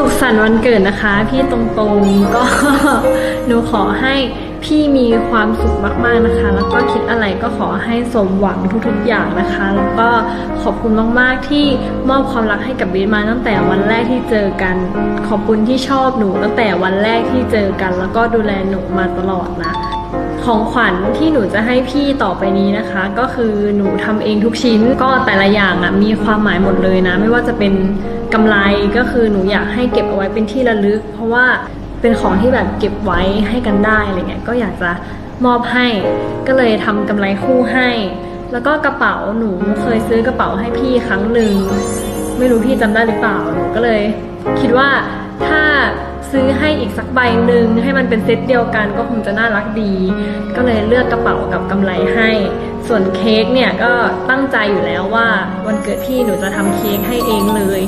สุขสันต์วันเกิดนะคะ พี่ตรงๆก็หนูขอให้พี่มีความสุขมากๆนะคะ แล้วก็คิดอะไรก็ขอให้สมหวังทุกๆอย่างนะคะ แล้วก็ขอบคุณมากๆที่มอบความรักให้กับเบสมาตั้งแต่วันแรกที่เจอกัน ขอบคุณที่ชอบหนูตั้งแต่วันแรกที่เจอกัน แล้วก็ดูแลหนูมาตลอดนะ ของขวัญที่หนูจะให้พี่ต่อไปนี้นะคะ ก็คือหนูทำเองทุกชิ้นก็แต่ละอย่างอะมีความหมายหมดเลยนะ ไม่ว่าจะเป็นกำไรก็คือหนูอยากให้เก็บเอาไว้เป็นที่ระลึก เพราะว่าเป็นของที่แบบเก็บไว้ให้กันได้อะไรเงี้ยก็อยากจะมอบให้ก็เลยทำกำไรคู่ให้ แล้วก็กระเป๋าหนูเคยซื้อกระเป๋าให้พี่ครั้งหนึ่งไม่รู้พี่จำได้หรือเปล่าหนูก็เลย คิดว่าถ้า ซื้อให้อีกสักใบหนึ่งให้มันเป็นเซตเดียวกันก็คงจะน่ารักดี ก็เลยเลือกกระเป๋ากับกำไรให้ ส่วนเค้กเนี่ยก็ตั้งใจอยู่แล้วว่าวันเกิดพี่หนูจะทำเค้กให้เองเลย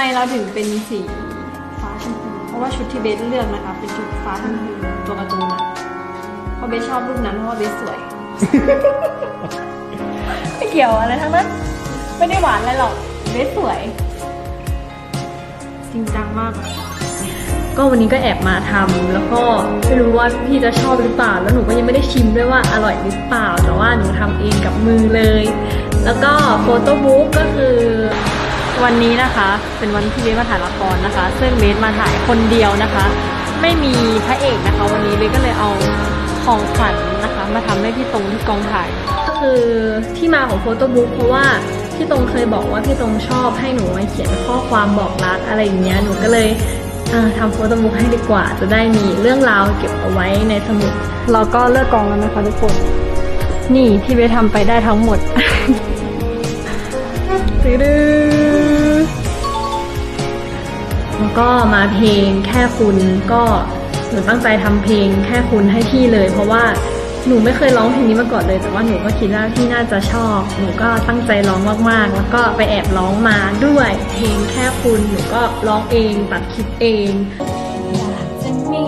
มเราถึงเป็นสีฟ้าชมพูเพราะว่าชุดที่เบสเลือกนะคะเป็นชุดฟ้าชมพูตัวการ์ตูนอะเพราะเบสชอบรูปนั้นเพราะว่าเบสสวย ไม่เกี่ยวอะไรทั้งนั้น ไม่ได้หวานอะไรหรอกเบสสวย จริงจังมากอะก็วันนี้ก็แอบมาทำแล้วก็ไม่รู้ว่าพี่จะชอบหรือเปล่า แล้วหนูก็ยังไม่ได้ชิมด้วยว่าอร่อยหรือเปล่า แต่ว่าหนูทำเองกับมือเลย แล้วก็โฟโต้บุ๊กก็คือ วันนี้นะคะเป็นวันที่เบสมาถ่ายละครนะคะ ซึ่งเบสมาถ่ายคนเดียวนะคะ ไม่มีพระเอกนะคะ วันนี้เบสก็เลยเอาของขวัญนะคะ มาทำให้พี่ตรงที่กองถ่าย ก็คือที่มาของโฟโต้บุ๊กเพราะว่าพี่ตรงเคยบอกว่าพี่ตรงชอบให้หนูมาเขียนข้อความบอกรักอะไรอย่างเงี้ยหนูก็เลยเอ่อทำโฟโต้บุ๊กให้ดีกว่า จะได้มีเรื่องราวเก็บเอาไว้ในสมุดเราก็เลิกกองแล้วนะคะทุกคน นี่ที่เบสทำไปได้ทั้งหมดตึ๊ด แล้วก็มาเพลงแค่คุณก็หนูตั้งใจทำเพลงแค่คุณให้พี่เลย เพราะว่าหนูไม่เคยร้องเพลงนี้มาก่อนเลย แต่ว่าหนูก็คิดว่าพี่น่าจะชอบ หนูก็ตั้งใจร้องมากๆ แล้วก็ไปแอบร้องมาด้วย เพลงแค่คุณหนูก็ร้องเองตัดคลิปเองจะมี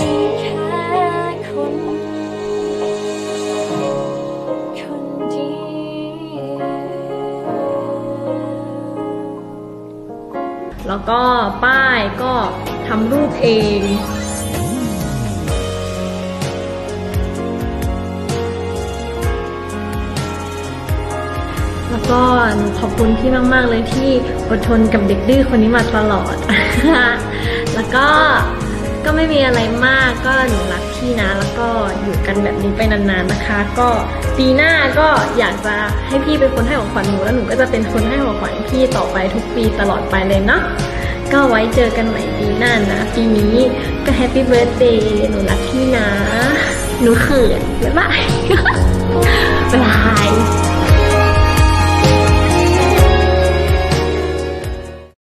แล้วก็ป้ายก็ทำรูปเองแล้วก็หนูขอบคุณพี่มาก ๆ เลยที่อดทนกับเด็กดื้อคนนี้มาตลอด แล้วก็ ก็ไม่มีอะไรมากก็หนูรักพี่นะ แล้วก็อยู่กันแบบนี้ไปนานๆนะคะ ก็ปีหน้าก็อยากจะให้พี่เป็นคนให้ของขวัญหนูแล้วหนูก็จะเป็นคนให้ของขวัญพี่ต่อไปทุกปีตลอดไปเลยเนาะก็ไว้เจอกันใหม่ปีหน้านะ ปีนี้ก็แฮปปี้เบิร์ a เดย์หนูรักพี่นะ หนูเขินบ๊ายบายบ๊ายบาย